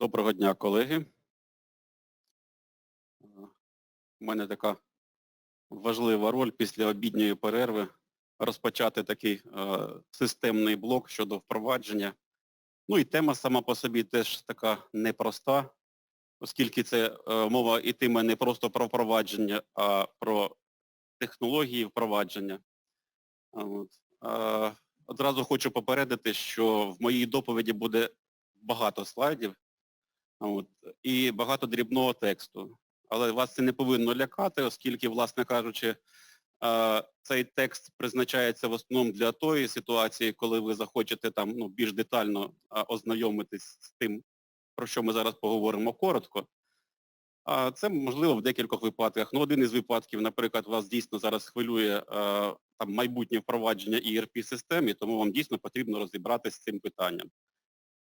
Доброго дня, колеги. У мене така важлива роль після обідньої перерви розпочати такий е, системний блок щодо впровадження. Ну і тема сама по собі теж така непроста, оскільки це е, мова йтиме не просто про впровадження, а про технології впровадження. От. Е, одразу хочу попередити, що в моїй доповіді буде багато слайдів, От, і багато дрібного тексту. Але вас це не повинно лякати, оскільки, власне кажучи, е, цей текст призначається в основному для тої ситуації, коли ви захочете там ну, більш детально ознайомитись з тим, про що ми зараз поговоримо коротко. А це можливо в декількох випадках. Ну, один із випадків, наприклад, вас дійсно зараз хвилює е, там майбутнє впровадження ERP-систем, і тому вам дійсно потрібно розібратися з цим питанням.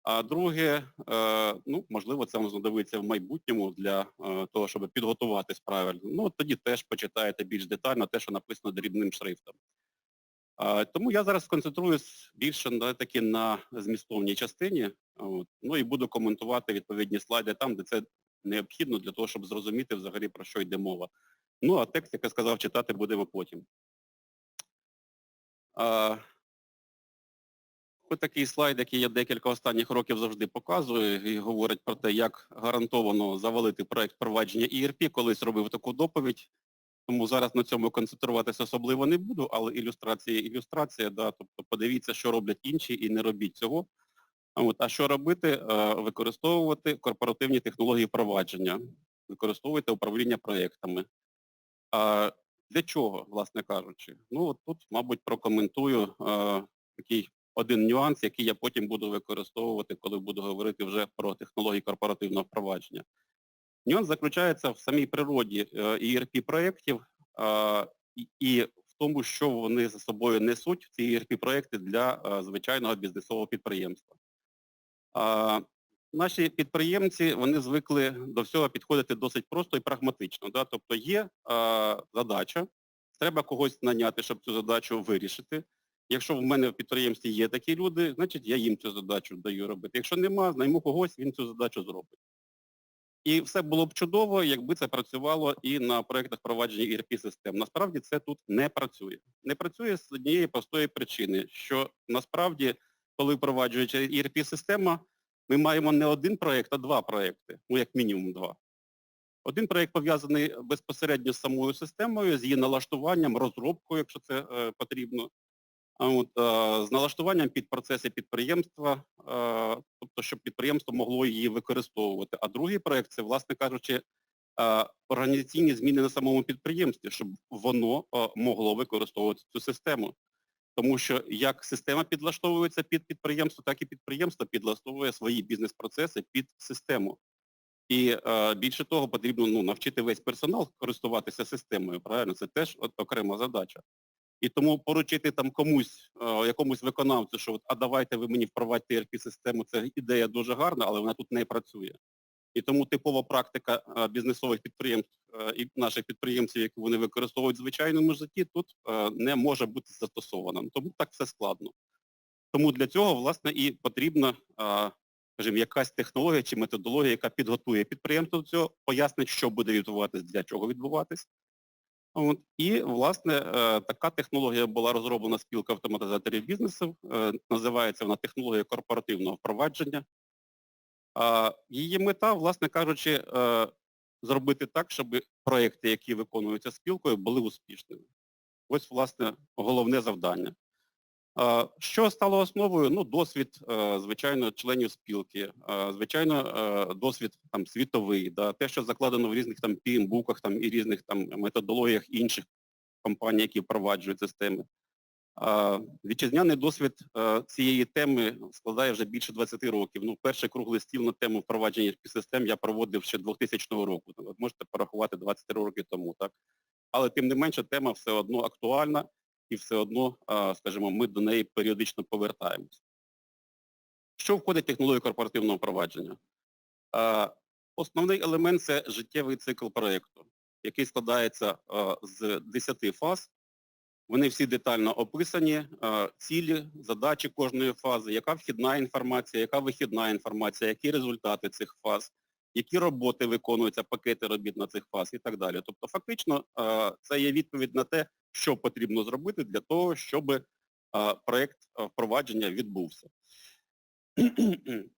А друге, е, ну, можливо, це вам знадобиться в майбутньому для е, того, щоб підготуватись правильно. Ну, от тоді теж почитаєте більш детально те, що написано дрібним шрифтом. Тому я зараз сконцентруюсь більше на таки на змістовній частині, от, ну і буду коментувати відповідні слайди там, де це необхідно для того, щоб зрозуміти взагалі про що йде мова. Ну, а текст, як я сказав, читати будемо потім. А, такий слайд, який я декілька останніх років завжди показую і говорить про те, як гарантовано завалити проєкт впровадження ERP. Колись робив таку доповідь, тому зараз на цьому концентруватися особливо не буду, але ілюстрація ілюстрація, да, тобто подивіться, що роблять інші і не робіть цього. А От, а що робити? Е, Використовувати корпоративні технології впровадження, використовувати управління проєктами. А Для чого, власне кажучи? Ну от тут, мабуть, прокоментую е, такий один нюанс, який я потім буду використовувати, коли буду говорити вже про технології корпоративного впровадження. Нюанс заключається в самій природі ERP-проєктів і в тому, що вони за собою несуть ці ERP-проєкти для е, звичайного бізнесового підприємства. Наші підприємці, вони звикли до всього підходити досить просто і прагматично. Да? Тобто є задача, треба когось наняти, щоб цю задачу вирішити. Якщо в мене в підприємстві є такі люди, значить я їм цю задачу даю робити. Якщо нема, знайму когось, він цю задачу зробить. І все було б чудово, якби це працювало і на проєктах впровадження ERP-систем. Насправді це тут не працює. Не працює з однієї простої причини, що насправді, коли впроваджується ERP-система, ми маємо не один проєкт, а два проєкти, ну як мінімум два. Один проєкт пов'язаний безпосередньо з самою системою, з її налаштуванням, розробкою, якщо це е, потрібно. От, з налаштуванням під процеси підприємства, тобто, щоб підприємство могло її використовувати. А другий проєкт це, власне кажучи, організаційні зміни на самому підприємстві, щоб воно могло використовувати цю систему. Тому що як система підлаштовується під підприємство, так і підприємство підлаштовує свої бізнес-процеси під систему. І більше того, потрібно ну, навчити весь персонал користуватися системою. Правильно, це теж окрема задача. І тому поручити там комусь, е, якомусь виконавцю, що от, а давайте ви мені впровадьте ERP-систему, це ідея дуже гарна, але вона тут не працює. І тому типова практика е, бізнесових підприємств е, і наших підприємців, які вони використовують в звичайному житті, тут не може бути застосована. Тому так все складно. Тому для цього, власне, і потрібна, скажімо, якась технологія чи методологія, яка підготує підприємство до цього, пояснить, що буде відбуватись, для чого відбуватись, От. І, власне, е, така технологія була розроблена спілка автоматизаторів бізнесу, е, називається вона технологія корпоративного впровадження. Її мета, власне кажучи, е, зробити так, щоб проєкти, які виконуються спілкою, були успішними. Ось, власне, головне завдання. Що стало основою? Ну, досвід, е, звичайно, членів спілки, звичайно, е, досвід там світовий, да, те, що закладено в різних там пімбуках там, і різних там методологіях інших компаній, які впроваджують системи. Вітчизняний досвід е, цієї теми складає вже більше 20 років. Ну, перший круглий стіл на тему впровадження систем я проводив ще 2000 року. Можете порахувати 20 років тому, так? Але тим не менше тема все одно актуальна і все одно, скажімо, ми до неї періодично повертаємось. Що входить в технологію корпоративного впровадження? Основний елемент це життєвий цикл проєкту, який складається з 10 фаз. Вони всі детально описані, цілі, задачі кожної фази, яка вхідна інформація, яка вихідна інформація, які результати цих фаз, які роботи виконуються, пакети робіт на цих фаз і так далі. Тобто фактично це є відповідь на те, що потрібно зробити для того, щоб проєкт впровадження відбувся.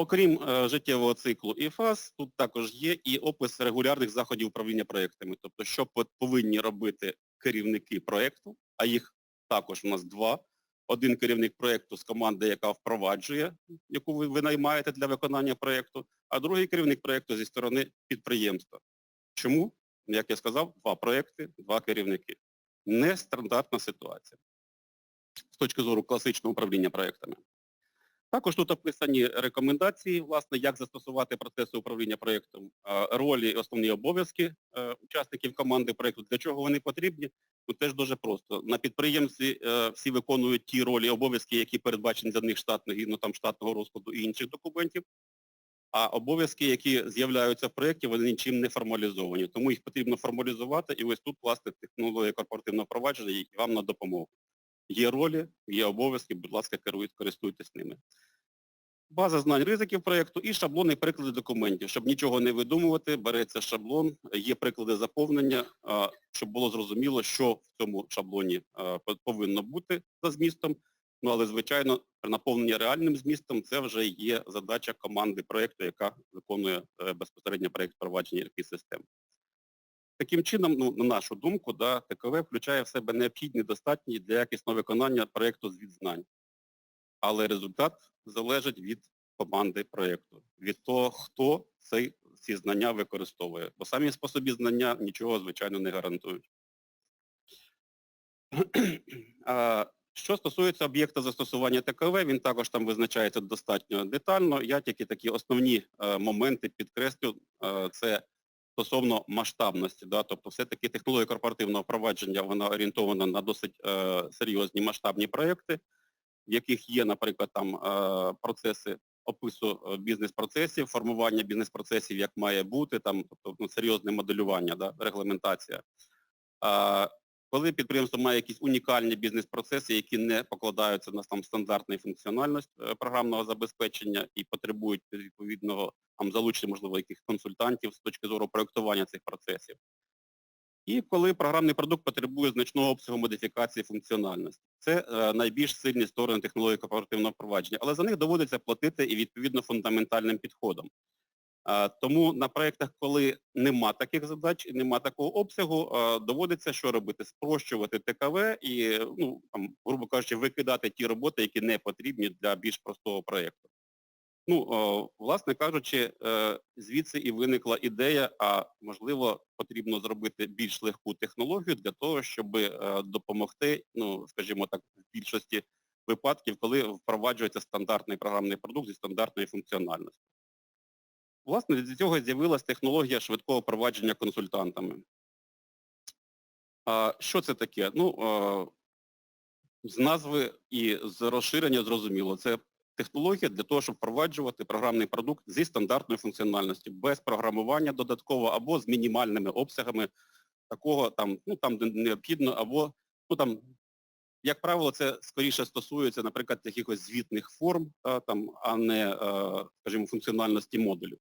Окрім е, життєвого циклу і фаз, тут також є і опис регулярних заходів управління проєктами. Тобто, що повинні робити керівники проєкту, а їх також у нас два. Один керівник проєкту з команди, яка впроваджує, яку ви винаймаєте для виконання проєкту, а другий керівник проєкту зі сторони підприємства. Чому? Як я сказав, два проєкти, два керівники. Нестандартна ситуація з точки зору класичного управління проєктами. Також тут описані рекомендації, власне, як застосувати процеси управління проєктом, ролі і основні обов'язки е, учасників команди проєкту, для чого вони потрібні. Ну, теж дуже просто. На підприємстві е, всі виконують ті ролі і обов'язки, які передбачені за них штатно, згідно там штатного розкладу і інших документів. А обов'язки, які з'являються в проєкті, вони нічим не формалізовані. Тому їх потрібно формалізувати, і ось тут, власне, технологія корпоративного впровадження і вам на допомогу. Є ролі, є обов'язки, будь ласка, керуйте, користуйтесь ними. База знань ризиків проєкту і шаблони приклади документів. Щоб нічого не видумувати, береться шаблон, є приклади заповнення, щоб було зрозуміло, що в цьому шаблоні повинно бути за змістом. Ну, але, звичайно, наповнення реальним змістом це вже є задача команди проєкту, яка виконує е, безпосередньо проєкт впровадження ERP-систем. Таким чином, ну, на нашу думку, да, ТКВ включає в себе необхідні, достатні для якісного виконання проєкту звіт знань. Але результат залежить від команди проєкту, від того, хто цей, ці знання використовує. Бо самі по собі знання нічого, звичайно, не гарантують. Що стосується об'єкта застосування ТКВ, він також там визначається достатньо детально. Я тільки такі основні е, моменти підкреслю. Е, це стосовно масштабності. Да? Тобто все-таки технологія корпоративного впровадження, вона орієнтована на досить е, серйозні масштабні проєкти, в яких є, наприклад, там е, процеси опису е, бізнес-процесів, формування бізнес-процесів, як має бути, там, тобто ну, серйозне моделювання, да? регламентація. Коли підприємство має якісь унікальні бізнес-процеси, які не покладаються на там, стандартну функціональність е, програмного забезпечення і потребують відповідного там, залучення, можливо, якихось консультантів з точки зору проєктування цих процесів. І коли програмний продукт потребує значного обсягу модифікації функціональності. Це е, найбільш сильні сторони технології корпоративного впровадження, але за них доводиться платити і відповідно фундаментальним підходом. Тому на проєктах, коли нема таких задач і нема такого обсягу, доводиться що робити? Спрощувати ТКВ і, ну, там, грубо кажучи, викидати ті роботи, які не потрібні для більш простого проєкту. Ну, власне кажучи, е, звідси і виникла ідея, а можливо потрібно зробити більш легку технологію для того, щоб е, допомогти, ну, скажімо так, в більшості випадків, коли впроваджується стандартний програмний продукт зі стандартною функціональністю. Власне, від цього з'явилася технологія швидкого провадження консультантами. А, що це таке? Ну, з назви і з розширення зрозуміло. Це технологія для того, щоб впроваджувати програмний продукт зі стандартною функціональністю, без програмування додатково або з мінімальними обсягами такого там, ну там де необхідно, або ну там, як правило, це скоріше стосується, наприклад, якихось звітних форм, та, там, а не, е, скажімо, функціональності модулю.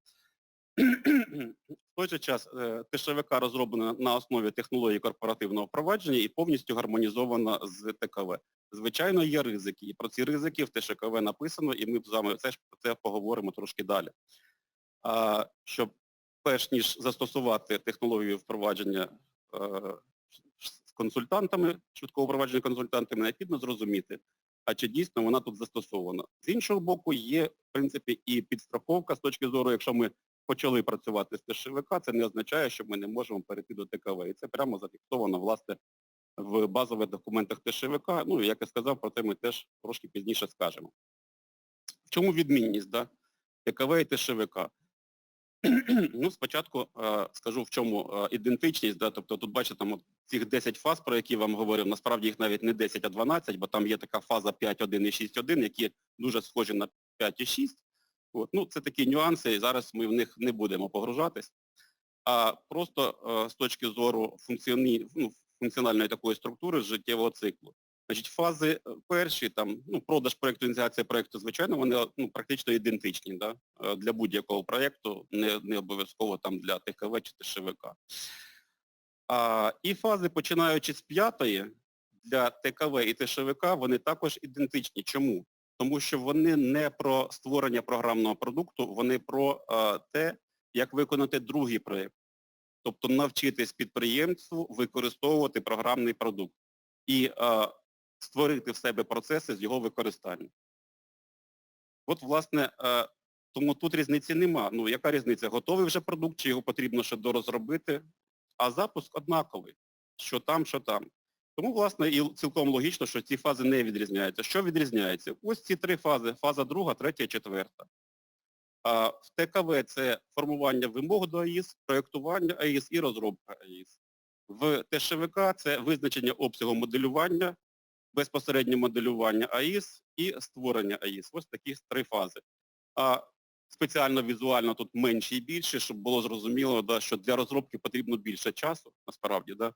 В той же час е, ТШВК розроблена на основі технології корпоративного впровадження і повністю гармонізована з ТКВ. Звичайно, є ризики, і про ці ризики в ТШКВ написано, і ми з вами це це поговоримо трошки далі. Щоб перш ніж застосувати технологію впровадження е, консультантами, швидкого впровадження консультантами, необхідно зрозуміти, а чи дійсно вона тут застосована. З іншого боку, є, в принципі, і підстраховка з точки зору, якщо ми почали працювати з ТШВК, це не означає, що ми не можемо перейти до ТКВ. І це прямо зафіксовано, власне, в базових документах ТШВК. Ну, як я сказав, про це ми теж трошки пізніше скажемо. В чому відмінність да? ТКВ і ТШВК? ну, спочатку е, скажу, в чому е, ідентичність. Да? Тобто тут, бачите, там от цих 10 фаз, про які вам говорив, насправді їх навіть не 10, а 12, бо там є така фаза 5.1 і 6.1, які дуже схожі на 5.6. От. Ну, це такі нюанси, і зараз ми в них не будемо погружатись. А просто е, з точки зору функціоні... ну, функціональної такої структури життєвого циклу. Значить, фази е, перші, там, ну, продаж проєкту, ініціація проєкту, звичайно, вони ну, практично ідентичні да? е, для будь-якого проєкту, не, не обов'язково там для ТКВ чи ТШВК. А, і фази, починаючи з п'ятої, для ТКВ і ТШВК, вони також ідентичні. Чому? Тому що вони не про створення програмного продукту, вони про а, те, як виконати другий проєкт. Тобто навчитись підприємству використовувати програмний продукт і а, створити в себе процеси з його використання. От, власне, тому тут різниці нема. Ну, яка різниця? Готовий вже продукт, чи його потрібно ще дорозробити, а запуск однаковий, що там, що там. Тому, власне, і цілком логічно, що ці фази не відрізняються. Що відрізняється? Ось ці три фази. Фаза друга, третя четверта. А в ТКВ це формування вимог до АІС, проєктування АІС і розробка АІС. В ТШВК це визначення обсягу моделювання, безпосереднє моделювання АІС і створення АІС. Ось такі три фази. А спеціально візуально тут менше і більше, щоб було зрозуміло, да, що для розробки потрібно більше часу, насправді. Да?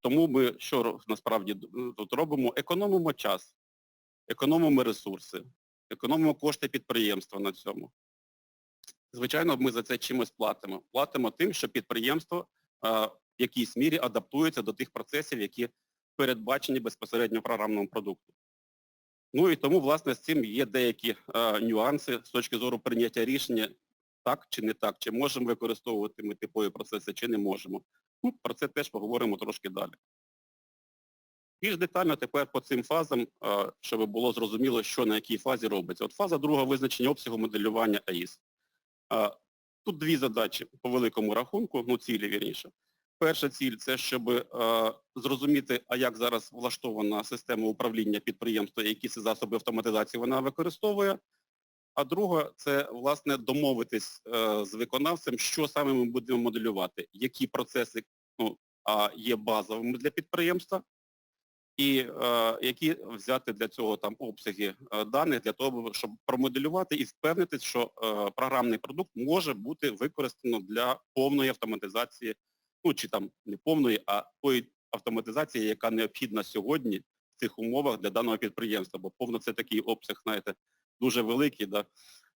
Тому ми що насправді тут робимо? Економимо час, економимо ресурси, економимо кошти підприємства на цьому. Звичайно, ми за це чимось платимо. Платимо тим, що підприємство а, в якійсь мірі адаптується до тих процесів, які передбачені безпосередньо в програмному продукту. Ну і тому, власне, з цим є деякі а, нюанси з точки зору прийняття рішення, так чи не так, чи можемо використовувати ми типові процеси, чи не можемо. Ну, про це теж поговоримо трошки далі. Більш детально тепер по цим фазам, а, щоб було зрозуміло, що на якій фазі робиться. От фаза друга визначення обсягу моделювання АІС. А, Тут дві задачі по великому рахунку, ну цілі вірніше. Перша ціль це щоб е, зрозуміти, а як зараз влаштована система управління підприємства, які ці засоби автоматизації вона використовує. А друга це, власне, домовитись е, з виконавцем, що саме ми будемо моделювати, які процеси ну, а, є базовими для підприємства, і е, які взяти для цього там обсяги е, даних для того, щоб промоделювати і впевнитись, що е, програмний продукт може бути використано для повної автоматизації, ну чи там не повної, а тої автоматизації, яка необхідна сьогодні в цих умовах для даного підприємства, бо повно це такий обсяг, знаєте, дуже великий. Да?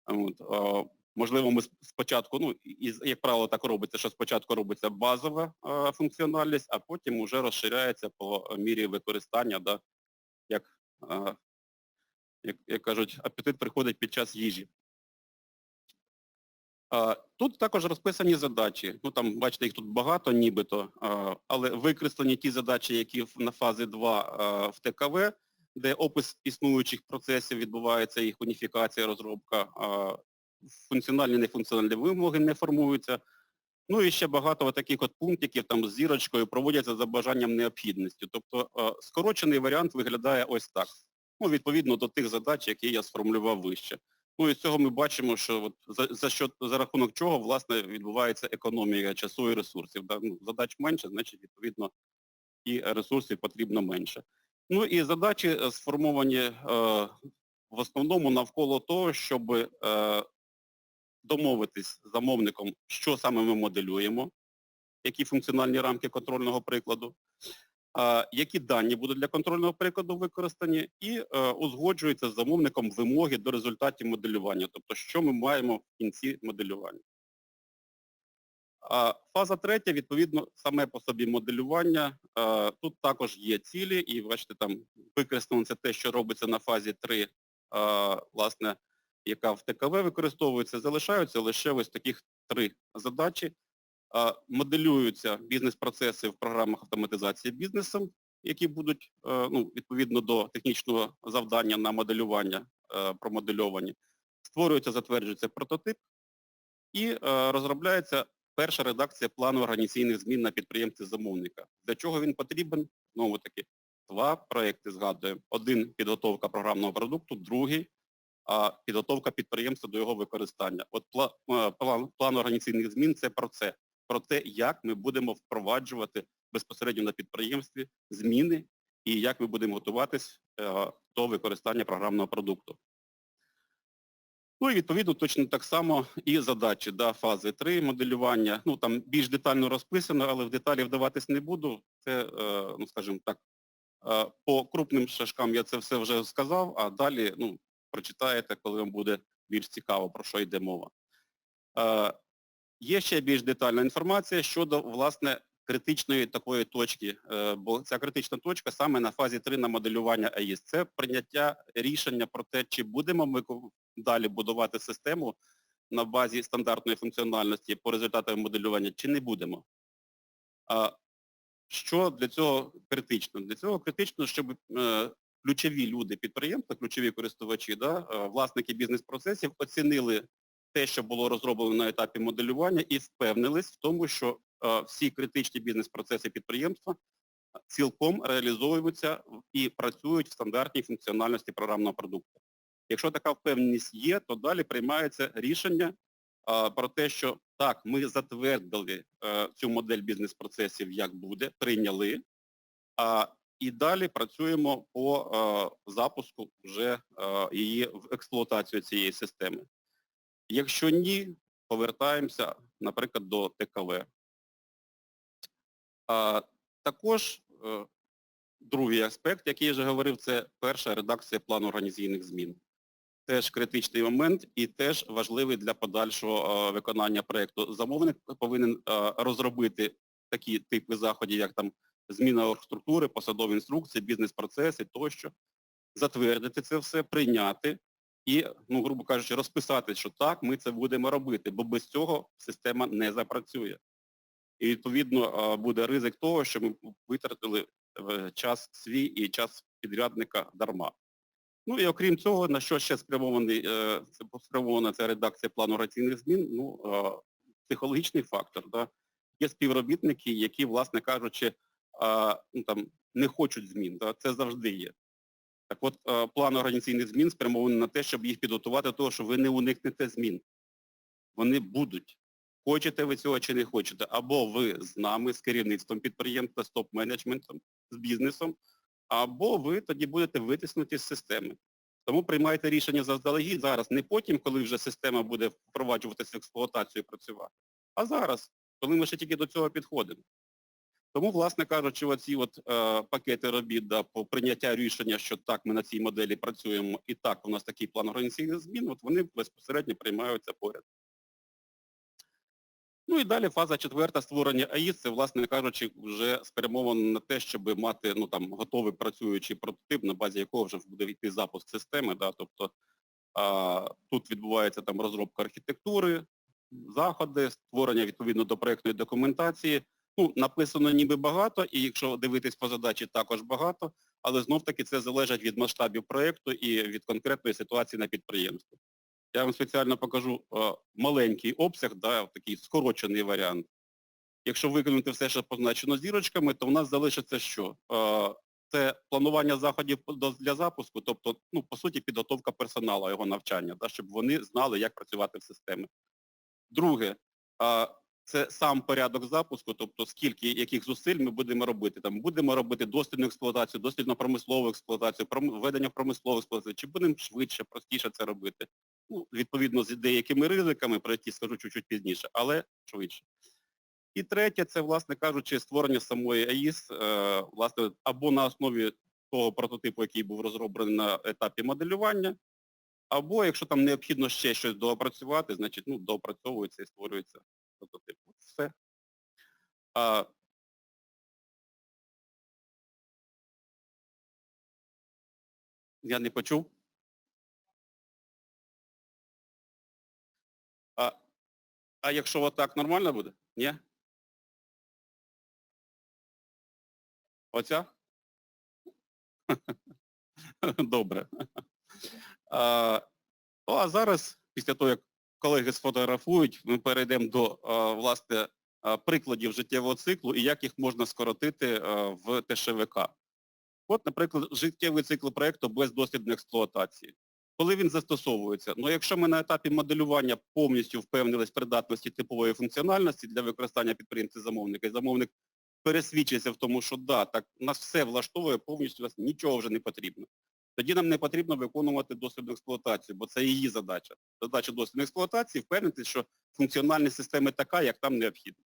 От, е, можливо, ми спочатку, ну, і, як правило, так робиться, що спочатку робиться базова е, функціональність, а потім вже розширяється по мірі використання, да, як, е, як, як кажуть, апетит приходить під час їжі. Тут також розписані задачі. Ну там, бачите, їх тут багато нібито, але викреслені ті задачі, які на фазі 2 в ТКВ, де опис існуючих процесів відбувається, їх уніфікація, розробка, функціональні, нефункціональні вимоги не формуються. Ну і ще багато таких от пунктиків там з зірочкою проводяться за бажанням необхідності. Тобто скорочений варіант виглядає ось так. Ну, відповідно до тих задач, які я сформулював вище. Ну і з цього ми бачимо, що от за, за, що, за рахунок чого власне відбувається економія часу і ресурсів. Да? Ну, задач менше, значить, відповідно, і ресурсів потрібно менше. Ну і задачі е, сформовані е, в основному навколо того, щоб е, домовитись з замовником, що саме ми моделюємо, які функціональні рамки контрольного прикладу, які дані будуть для контрольного прикладу використані, і е, узгоджуються з замовником вимоги до результатів моделювання, тобто що ми маємо в кінці моделювання. Фаза третя, відповідно, саме по собі моделювання. Тут також є цілі, і бачите, там викреслено це те, що робиться на фазі 3, власне, яка в ТКВ використовується, залишаються лише ось таких три задачі. Моделюються бізнес-процеси в програмах автоматизації бізнесом, які будуть е, ну, відповідно до технічного завдання на моделювання е, промодельовані. Створюється, затверджується прототип і е, розробляється перша редакція плану організаційних змін на підприємстві замовника. Для чого він потрібен? Знову таки, два проекти згадуємо. Один підготовка програмного продукту, другий а підготовка підприємства до його використання. От пла- план, план організаційних змін це про це, про те, як ми будемо впроваджувати безпосередньо на підприємстві зміни і як ми будемо готуватись е, до використання програмного продукту. Ну і відповідно точно так само і задачі да, фази 3 моделювання. Ну там більш детально розписано, але в деталі вдаватись не буду. Це, ну скажімо так, по крупним шашкам я це все вже сказав, а далі ну, прочитаєте, коли вам буде більш цікаво, про що йде мова. Є ще більш детальна інформація щодо, власне, критичної такої точки, е, бо ця критична точка саме на фазі 3 на моделювання АІС. Це прийняття рішення про те, чи будемо ми далі будувати систему на базі стандартної функціональності по результатам моделювання, чи не будемо. А що для цього критично? Для цього критично, щоб е, ключові люди підприємства, ключові користувачі, да, е, власники бізнес-процесів оцінили те, що було розроблено на етапі моделювання, і впевнились в тому, що е, всі критичні бізнес-процеси підприємства цілком реалізовуються і працюють в стандартній функціональності програмного продукту. Якщо така впевненість є, то далі приймається рішення про те, що так, ми затвердили цю модель бізнес-процесів, як буде, прийняли, і далі працюємо по запуску вже її в експлуатацію цієї системи. Якщо ні, повертаємося, наприклад, до ТКВ. А, Також е, другий аспект, який я вже говорив, це перша редакція плану організаційних змін. Теж критичний момент і теж важливий для подальшого е, виконання проєкту. Замовник повинен е, розробити такі типи заходів, як там зміна оргструктури, посадові інструкції, бізнес-процеси тощо, затвердити це все, прийняти і, ну, грубо кажучи, розписати, що так, ми це будемо робити, бо без цього система не запрацює. І відповідно буде ризик того, що ми витратили е, час свій і час підрядника дарма. Ну і окрім цього, на що ще спрямований, е, спрямована ця редакція плану раційних змін, ну, психологічний фактор. Да? Є співробітники, які, власне кажучи, ну, там, не хочуть змін. Да? Це завжди є. Так от план організаційних змін спрямований на те, щоб їх підготувати до того, що ви не уникнете змін. Вони будуть. Хочете ви цього чи не хочете, або ви з нами, з керівництвом підприємства, з топ-менеджментом, з бізнесом, або ви тоді будете витиснуті з системи. Тому приймайте рішення заздалегідь зараз, не потім, коли вже система буде впроваджуватися в експлуатацію і працювати, а зараз, коли ми ще тільки до цього підходимо. Тому, власне кажучи, оці от, е, пакети робіт да, по прийняття рішення, що так, ми на цій моделі працюємо і так, у нас такий план організаційних змін, от вони безпосередньо приймаються поряд. Ну і далі фаза четверта створення АІС, це, власне кажучи, вже спрямовано на те, щоб мати ну, там, готовий працюючий прототип, на базі якого вже буде йти запуск системи. Да, тобто а, тут відбувається там розробка архітектури, заходи, створення відповідно до проєктної документації. Ну, написано ніби багато, і якщо дивитись по задачі, також багато, але знов-таки це залежить від масштабів проєкту і від конкретної ситуації на підприємстві. Я вам спеціально покажу о, маленький обсяг, да, такий скорочений варіант. Якщо виконати все, що позначено зірочками, то в нас залишиться що? О, це планування заходів для запуску, тобто, ну, по суті, підготовка персоналу, його навчання, да, щоб вони знали, як працювати в системі. Друге, це сам порядок запуску, тобто скільки яких зусиль ми будемо робити. Там Будемо робити дослідну експлуатацію, дослідно-промислову експлуатацію, введення в промислову експлуатацію, чи будемо швидше, простіше це робити. Ну, Відповідно, з деякими ризиками, про які скажу чуть-чуть пізніше, але швидше. І третє, це, власне кажучи, створення самої АІС, е, власне, або на основі того прототипу, який був розроблений на етапі моделювання, або якщо там необхідно ще щось доопрацювати, значить ну, доопрацьовується і створюється прототип. Все. А, Я не почув. А а якщо отак нормально буде? Ні? Оця? Добре. А, ну, а зараз, після того, як колеги сфотографують, ми перейдемо до власне прикладів життєвого циклу і як їх можна скоротити в ТШВК. От, наприклад, життєвий цикл проєкту без дослідної експлуатації. Коли він застосовується? Ну, якщо ми на етапі моделювання повністю впевнились в придатності типової функціональності для використання підприємців замовника, і замовник пересвідчиться в тому, що да, так нас все влаштовує, повністю нас нічого вже не потрібно. Тоді нам не потрібно виконувати дослідну експлуатацію, бо це її задача. Задача дослідної експлуатації впевнити, що функціональність системи така, як там необхідно.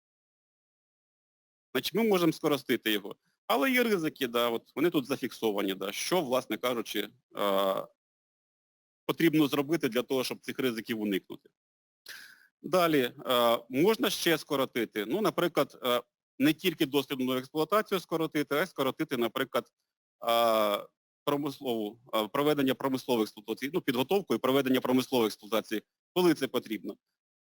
значить ми можемо скоростити його. Але є ризики, да, от вони тут зафіксовані, да, що, власне кажучи, е, потрібно зробити для того, щоб цих ризиків уникнути. Далі, е, можна ще скоротити, ну, наприклад, е, не тільки дослідну експлуатацію скоротити, а й скоротити, наприклад, е, промислову, проведення промислових експлуатацій, ну, підготовку і проведення промислових експлуатацій, коли це потрібно.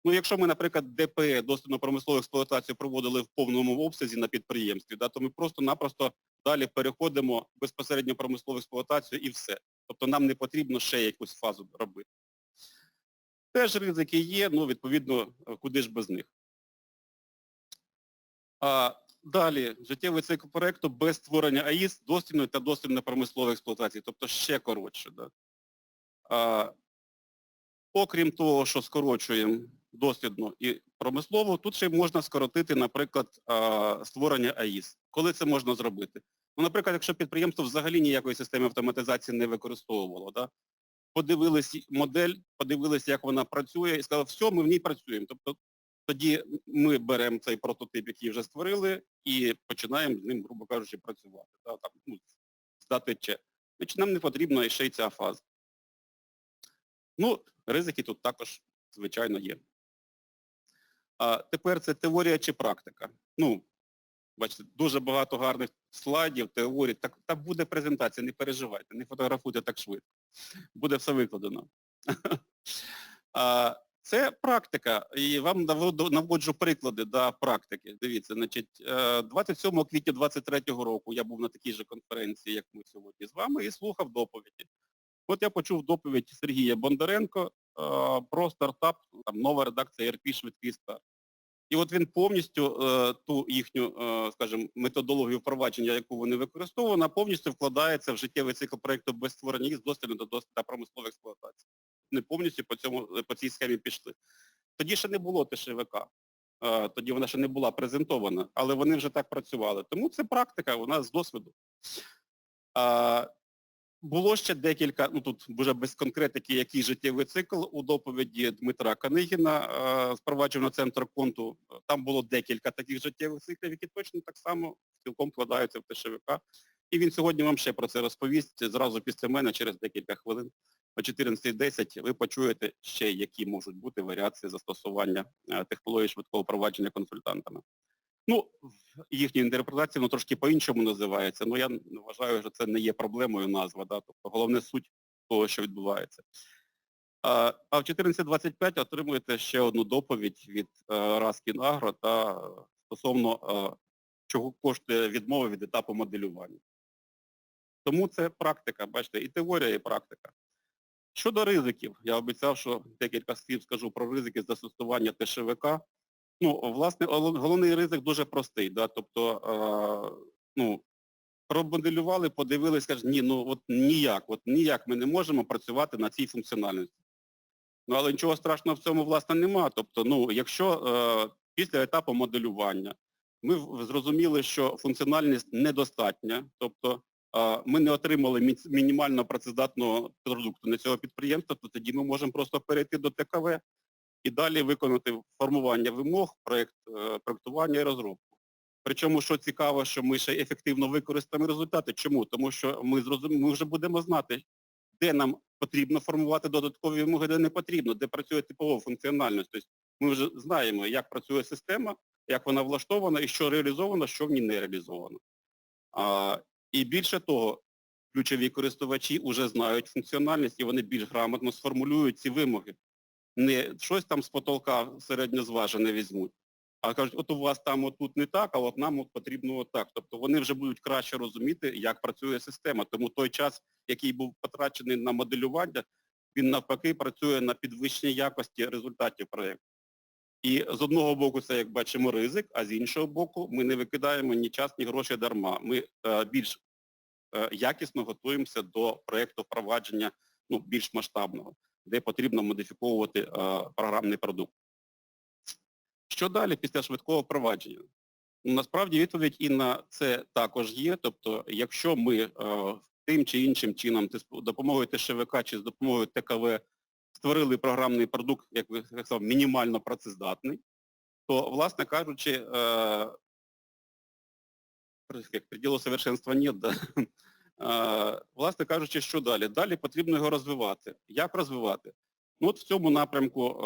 Ну, якщо ми, наприклад, ДП, дослідну промислову експлуатацію проводили в повному обсязі на підприємстві, да, то ми просто-напросто далі переходимо безпосередньо промислову експлуатацію і все. Тобто нам не потрібно ще якусь фазу робити. Теж ризики є, ну, відповідно, куди ж без них. Далі, життєвий цикл проєкту без створення АІС, дослідної та дослідно-промислової експлуатації, тобто ще коротше. Да. А, окрім того, що скорочуємо дослідну і промислову, тут ще можна скоротити, наприклад, а, створення АІС. Коли це можна зробити? Ну, наприклад, якщо підприємство взагалі ніякої системи автоматизації не використовувало, да, подивились модель, подивились, як вона працює, і сказали, все, ми в ній працюємо. Тобто тоді ми беремо цей прототип, який вже створили, і починаємо з ним, грубо кажучи, працювати. Да, там, ну, здати чек. Значить, нам не потрібна ще й ця фаза. Ну, ризики тут також, звичайно, є. А тепер це теорія чи практика. Ну, бачите, дуже багато гарних слайдів, теорій. Так, так буде презентація, не переживайте, не фотографуйте так швидко. Буде все викладено. це практика, і вам наводжу приклади да, практики. Дивіться, значить, е, 27 квітня 23 року я був на такій же конференції, як ми сьогодні з вами, і слухав доповіді. От я почув доповідь Сергія Бондаренко е, про стартап, там, нова редакція ERP «Швидкий старт». І от він повністю е, ту їхню, е, скажімо, методологію впровадження, яку вони використовували, повністю вкладається в життєвий цикл проєкту без створення їх з досліду до досліду та промислової експлуатації. Вони повністю по цьому по цій схемі пішли. Тоді ще не було ТШВК, е, тоді вона ще не була презентована, але вони вже так працювали. Тому це практика нас з досвіду. Було ще декілька, ну тут вже без конкретики, який життєвий цикл у доповіді Дмитра Канигіна з провадженого центру конту. Там було декілька таких життєвих циклів, які точно так само цілком вкладаються в ТШВК. І він сьогодні вам ще про це розповість зразу після мене, через декілька хвилин. О 14.10 ви почуєте ще, які можуть бути варіації застосування е, технології швидкого впровадження консультантами. Ну, в їхній інтерпретації воно трошки по-іншому називається, але я вважаю, що це не є проблемою назва, да? тобто головне суть того, що відбувається. А, в 14.25 отримуєте ще одну доповідь від е, Раскін Агро та е, стосовно е, чого коштує відмова від етапу моделювання. Тому це практика, бачите, і теорія, і практика. Щодо ризиків, я обіцяв, що декілька слів скажу про ризики застосування ТШВК. Ну, власне, головний ризик дуже простий. Да? Тобто, е, ну, промоделювали, подивилися, кажуть, ні, ну от ніяк, от ніяк ми не можемо працювати на цій функціональності. Ну, але нічого страшного в цьому, власне, нема. Тобто, ну, якщо е, після етапу моделювання ми зрозуміли, що функціональність недостатня, тобто ми не отримали мінімально працездатного продукту на цього підприємства, то тоді ми можемо просто перейти до ТКВ і далі виконати формування вимог, проєкт, е, проєктування і розробку. Причому, що цікаво, що ми ще ефективно використаємо результати. Чому? Тому що ми зрозум... ми вже будемо знати, де нам потрібно формувати додаткові вимоги, де не потрібно, де працює типова функціональність. Тобто ми вже знаємо, як працює система, як вона влаштована і що реалізовано, що в ній не реалізовано. А, і більше того, ключові користувачі вже знають функціональність і вони більш грамотно сформулюють ці вимоги не щось там з потолка середньозважене візьмуть, а кажуть, от у вас там отут не так, а от нам от потрібно отак. Тобто вони вже будуть краще розуміти, як працює система. Тому той час, який був потрачений на моделювання, він навпаки працює на підвищення якості результатів проєкту. І з одного боку це, як бачимо, ризик, а з іншого боку, ми не викидаємо ні час, ні гроші дарма. Ми е, більш якісно готуємося до проєкту впровадження ну, більш масштабного де потрібно модифіковувати е, програмний продукт. Що далі після швидкого впровадження? Ну, насправді відповідь і на це також є. Тобто, якщо ми е, тим чи іншим чином з допомогою ТШВК чи з допомогою ТКВ створили програмний продукт, як ви сказав, мінімально працездатний, то, власне кажучи, е, як приділу совершенства нет, да? Власне кажучи, що далі? Далі потрібно його розвивати. Як розвивати? Ну от в цьому напрямку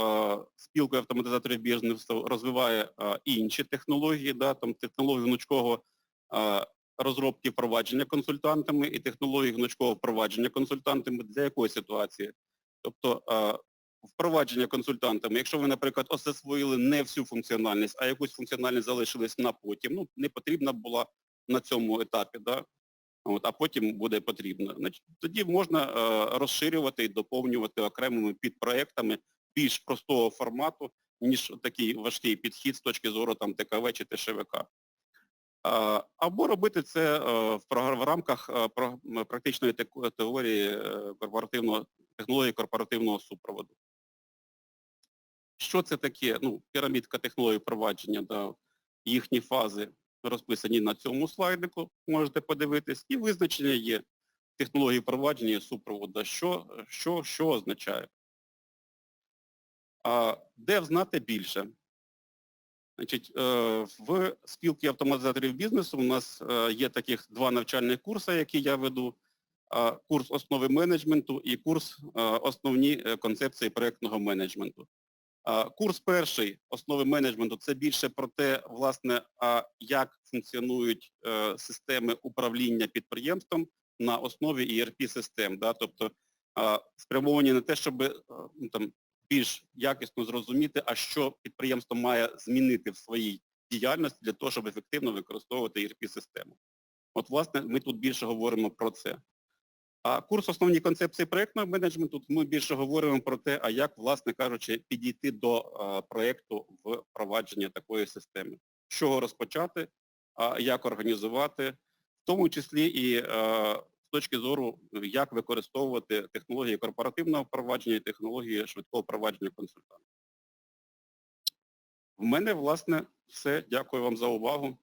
спілка автоматизаторів бізнесу розвиває інші технології, да, там технології гнучкого розробки впровадження консультантами і технології гнучкового впровадження консультантами для якої ситуації? Тобто впровадження консультантами, якщо ви, наприклад, освоїли не всю функціональність, а якусь функціональність залишились на потім, ну, не потрібна була на цьому етапі, да? От, а потім буде потрібно. Значить, тоді можна е, розширювати і доповнювати окремими підпроектами більш простого формату, ніж такий важкий підхід з точки зору там, ТКВ чи ТШВК. А, або робити це е, в, в рамках е, практичної теорії е, корпоративного, технології корпоративного супроводу. Що це таке? Ну, пірамідка технологій впровадження, да, їхні фази розписані на цьому слайдику, можете подивитись, і визначення є технології впровадження і супроводу, що, що, що означає. А де взнати більше? Значить, е, в спілці автоматизаторів бізнесу у нас е, є таких два навчальні курси, які я веду. Курс основи менеджменту і курс е, основні концепції проєктного менеджменту. Курс перший основи менеджменту це більше про те, власне, як функціонують е, системи управління підприємством на основі ERP-систем. Да? Тобто спрямовані на те, щоб е, ну, там, більш якісно зрозуміти, а що підприємство має змінити в своїй діяльності для того, щоб ефективно використовувати ERP-систему. От, власне, ми тут більше говоримо про це. А курс основні концепції проєктного менеджменту, ми більше говоримо про те, а як, власне кажучи, підійти до проєкту в впровадження такої системи. З чого розпочати, а, як організувати, в тому числі і з точки зору, як використовувати технології корпоративного впровадження і технології швидкого впровадження консультантів. В мене, власне, все. Дякую вам за увагу.